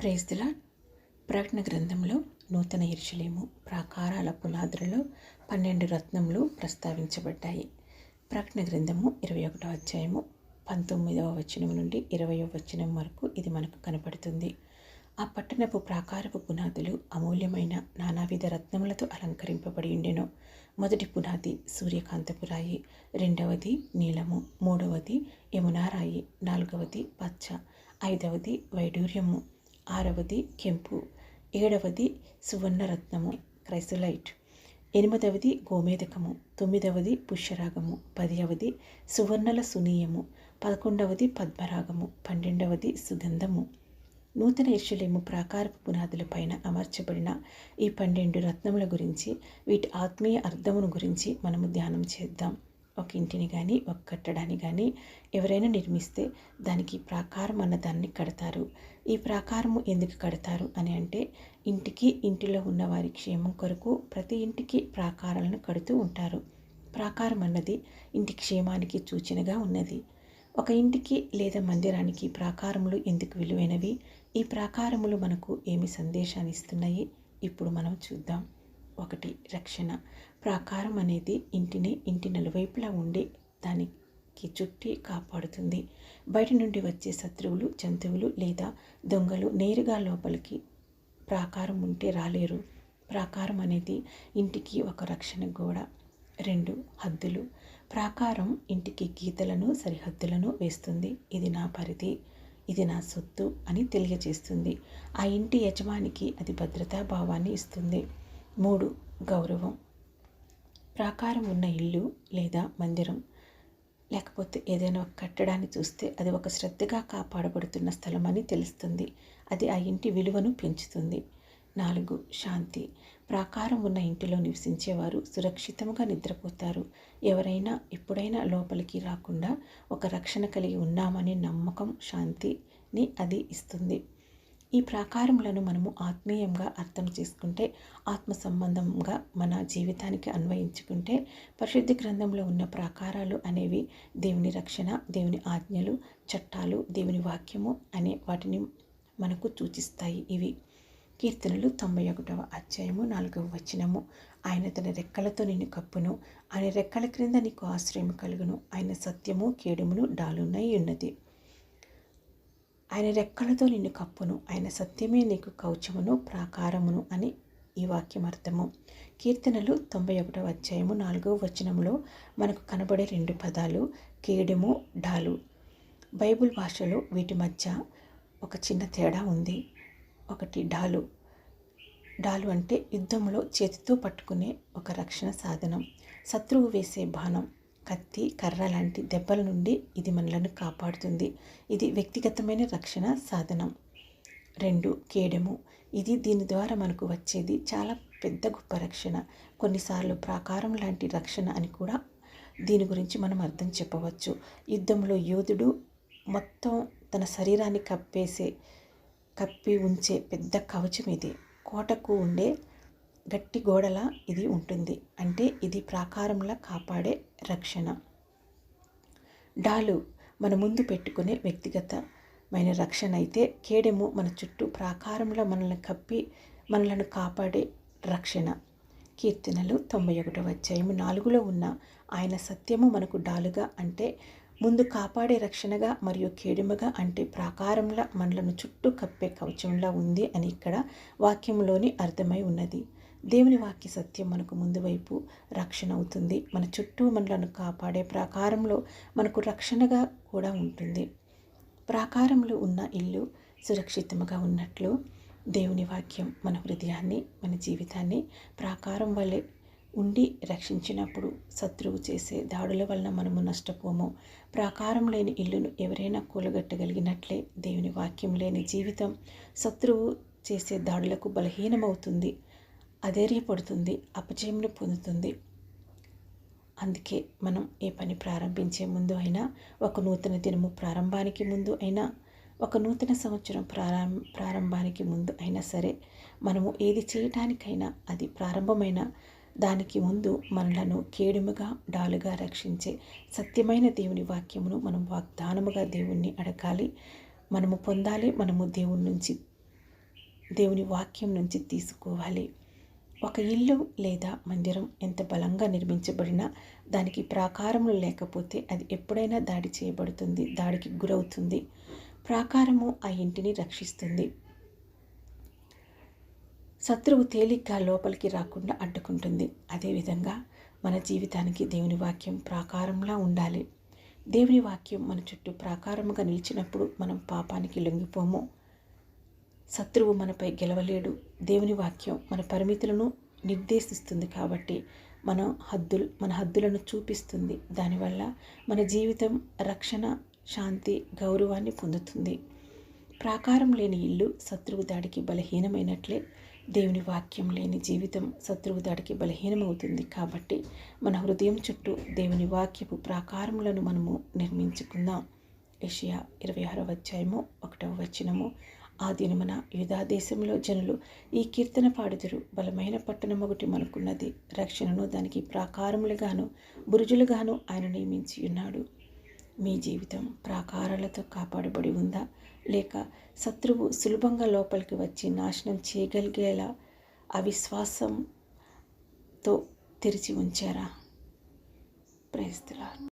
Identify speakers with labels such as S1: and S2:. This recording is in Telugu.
S1: ప్రేజ్దిలా ప్రకటన గ్రంథంలో నూతన ఇర్షలేము ప్రాకారాల పునాదులలో పన్నెండు రత్నములు ప్రస్తావించబడ్డాయి. ప్రకటన గ్రంథము ఇరవై ఒకటో అధ్యాయము పంతొమ్మిదవ వచనం నుండి ఇరవయో వచనం వరకు ఇది మనకు కనపడుతుంది. ఆ పట్టణపు ప్రాకారపు పునాదులు అమూల్యమైన నానావిధ రత్నములతో అలంకరింపబడి ఉండెను. మొదటి పునాది సూర్యకాంతపు రాయి రెండవది నీలము మూడవది యమునారాయి నాలుగవది పచ్చ ఐదవది వైడూర్యము. ఆరవది కెంపు. ఏడవది సువర్ణరత్నము క్రైసలైట్ ఎనిమిదవది గోమేదకము తొమ్మిదవది పుష్యరాగము పదివది సువర్ణల సునీయము పదకొండవది పద్మరాగము పన్నెండవది సుగంధము. నూతన ఇర్షలేము ప్రాకారపు పునాదులపైన అమర్చబడిన ఈ పన్నెండు రత్నముల గురించి వీటి ఆత్మీయ అర్థమును గురించి మనము ధ్యానం చేద్దాం. ఒక ఇంటిని కానీ ఒక కట్టడాన్ని కానీ ఎవరైనా నిర్మిస్తే దానికి ప్రాకారం అన్న దాన్ని కడతారు. ఈ ప్రాకారము ఎందుకు కడతారు అని అంటే ఇంటికి ఇంటిలో ఉన్న వారి క్షేమం కొరకు ప్రతి ఇంటికి ప్రాకారాలను కడుతూ ఉంటారు. ప్రాకారం అన్నది ఇంటి క్షేమానికి సూచనగా ఉన్నది. ఒక ఇంటికి లేదా మందిరానికి ప్రాకారములు ఎందుకు విలువైనవి? ఈ ప్రాకారములు మనకు ఏమి సందేశాన్ని ఇస్తున్నాయి? ఇప్పుడు మనం చూద్దాం. ఒకటి రక్షణ. ప్రాకారం అనేది ఇంటిని ఇంటి నలువైపులా ఉండి దానికి చుట్టి కాపాడుతుంది. బయట నుండి వచ్చే శత్రువులు జంతువులు లేదా దొంగలు నేరుగా లోపలికి ప్రాకారం ఉంటే రాలేరు. ప్రాకారం అనేది ఇంటికి ఒక రక్షణ గోడ. రెండు హద్దులు. ప్రాకారం ఇంటికి గీతలను సరిహద్దులను వేస్తుంది. ఇది నా పరిధి ఇది నా సొత్తు అని తెలియజేస్తుంది. ఆ ఇంటి యజమానికి అది భద్రతా భావాన్ని ఇస్తుంది. మూడు గౌరవం. ప్రాకారం ఉన్న ఇల్లు లేదా మందిరం లేకపోతే ఏదైనా ఒక కట్టడాన్ని చూస్తే అది ఒక శ్రద్ధగా కాపాడబడుతున్న స్థలం అని తెలుస్తుంది. అది ఆ ఇంటి విలువను పెంచుతుంది. నాలుగు శాంతి. ప్రాకారం ఉన్న ఇంటిలో నివసించేవారు సురక్షితంగా నిద్రపోతారు. ఎవరైనా ఎప్పుడైనా లోపలికి రాకుండా ఒక రక్షణ కలిగి ఉన్నామనే నమ్మకం శాంతిని అది ఇస్తుంది. ఈ ప్రాకారములను మనము ఆత్మీయంగా అర్థం చేసుకుంటే ఆత్మ సంబంధంగా మన జీవితానికి అన్వయించుకుంటే పరిశుద్ధ గ్రంథంలో ఉన్న ప్రాకారాలు అనేవి దేవుని రక్షణ దేవుని ఆజ్ఞలు చట్టాలు దేవుని వాక్యము అనే వాటిని మనకు సూచిస్తాయి. ఇవి కీర్తనలు తొంభై ఒకటవ అధ్యాయము నాలుగవ వచనము. ఆయన తన రెక్కలతో నిన్ను కప్పును ఆయన రెక్కల క్రింద నీకు ఆశ్రయం కలుగును ఆయన సత్యము కేడుమును డాలునై ఉన్నది. ఆయన రెక్కలతో నిన్ను కప్పును ఆయన సత్యమే నీకు కౌచమును ప్రాకారమును అని ఈ వాక్యం అర్థము. కీర్తనలు తొంభై ఒకటవ అధ్యాయము నాలుగవ వచనంలో మనకు కనబడే రెండు పదాలు కేడెము డాలు. బైబుల్ భాషలో వీటి మధ్య ఒక చిన్న తేడా ఉంది. ఒకటి డాలు. డాలు అంటే యుద్ధంలో చేతితో పట్టుకునే ఒక రక్షణ సాధనం శత్రువు వేసే బాణం. కత్తి కర్ర లాంటి దెబ్బల నుండి ఇది మనలను కాపాడుతుంది. ఇది వ్యక్తిగతమైన రక్షణ సాధనం. రెండు కేడెము. ఇది దీని ద్వారా మనకు వచ్చేది చాలా పెద్ద గొప్ప రక్షణ. కొన్నిసార్లు ప్రాకారం లాంటి రక్షణ అని కూడా దీని గురించి మనం అర్థం చెప్పవచ్చు. యుద్ధంలో యోధుడు మొత్తం తన శరీరాన్ని కప్పేసే కప్పి ఉంచే పెద్ద కవచం ఇది. కోటకు ఉండే గట్టి గోడల ఇది ఉంటుంది. అంటే ఇది ప్రాకారంలా కాపాడే రక్షణ. డాలు మన ముందు పెట్టుకునే వ్యక్తిగతమైన రక్షణ అయితే కేడెము మన చుట్టూ ప్రాకారంలో మనల్ని కప్పి మనలను కాపాడే రక్షణ. కీర్తనలు తొంభై ఒకటవ అధ్యాయము నాలుగులో ఉన్న ఆయన సత్యము మనకు డాలుగా అంటే ముందు కాపాడే రక్షణగా మరియు కేడుమగా అంటే ప్రాకారంలా మనలను చుట్టూ కప్పే కవచంలా ఉంది అని ఇక్కడ వాక్యంలోని అర్థమై ఉన్నది. దేవుని వాక్య సత్యం మనకు ముందు వైపు రక్షణ అవుతుంది. మన చుట్టూ మనలను కాపాడే ప్రాకారంలో మనకు రక్షణగా కూడా ఉంటుంది. ప్రాకారంలో ఉన్న ఇల్లు సురక్షితంగా ఉన్నట్లు దేవుని వాక్యం మన హృదయాన్ని మన జీవితాన్ని ప్రాకారం వల్లే ఉండి రక్షించినప్పుడు శత్రువు చేసే దాడుల వలన మనము నష్టపోము. ప్రాకారం లేని ఇల్లును ఎవరైనా కూలగట్టగలిగినట్లే దేవుని వాక్యం లేని జీవితం శత్రువు చేసే దాడులకు బలహీనమవుతుంది. అధైర్యపడుతుంది అపజయమును పొందుతుంది. అందుకే మనం ఏ పని ప్రారంభించే ముందు అయినా ఒక నూతన దినము ప్రారంభానికి ముందు అయినా ఒక నూతన సంవత్సరం ప్రారం ప్రారంభానికి ముందు అయినా సరే మనము ఏది చేయటానికైనా అది ప్రారంభమైన దానికి ముందు మనలను కేడుముగా డాలుగా రక్షించే సత్యమైన దేవుని వాక్యమును మనం వాగ్దానముగా దేవుణ్ణి అడగాలి. మనము పొందాలి మనము దేవుని నుంచి దేవుని వాక్యం నుంచి తీసుకోవాలి. ఒక ఇల్లు లేదా మందిరం ఎంత బలంగా నిర్మించబడినా దానికి ప్రాకారములు లేకపోతే అది ఎప్పుడైనా దాడి చేయబడుతుంది దాడికి గురవుతుంది. ప్రాకారము ఆ ఇంటిని రక్షిస్తుంది. శత్రువు తేలిగ్గా లోపలికి రాకుండా అడ్డుకుంటుంది అదేవిధంగా మన జీవితానికి దేవుని వాక్యం ప్రాకారంలా ఉండాలి. దేవుని వాక్యం మన చుట్టూ ప్రాకారముగా నిలిచినప్పుడు మనం పాపానికి లొంగిపోము. శత్రువు మనపై గెలవలేడు. దేవుని వాక్యం మన పరిమితులను నిర్దేశిస్తుంది కాబట్టి మన హద్దులు మన హద్దులను చూపిస్తుంది. దానివల్ల మన జీవితం రక్షణ శాంతి గౌరవాన్ని పొందుతుంది. ప్రాకారం లేని ఇల్లు శత్రువు దాడికి బలహీనమైనట్లే. దేవుని వాక్యం లేని జీవితం శత్రువు దాడికి బలహీనమవుతుంది కాబట్టి మన హృదయం చుట్టూ దేవుని వాక్యపు ప్రాకారములను మనము నిర్మించుకుందాం. ఏషియా ఇరవై ఆరవ అధ్యాయము ఒకటవ వచనము. ఆ దినమున యూదా దేశంలో జనులు ఈ కీర్తన పాడుదురు. బలమైన పట్టణం ఒకటి మనకున్నది. రక్షణను దానికి ప్రాకారములుగాను బురుజులుగాను ఆయన నియమించి ఉన్నాడు. మీ జీవితం ప్రాకారాలతో కాపాడబడి ఉందా? లేక శత్రువు సులభంగా లోపలికి వచ్చి నాశనం చేయగలిగేలా అవిశ్వాసంతో తెరిచి ఉంచారా? ప్రయత్నాలు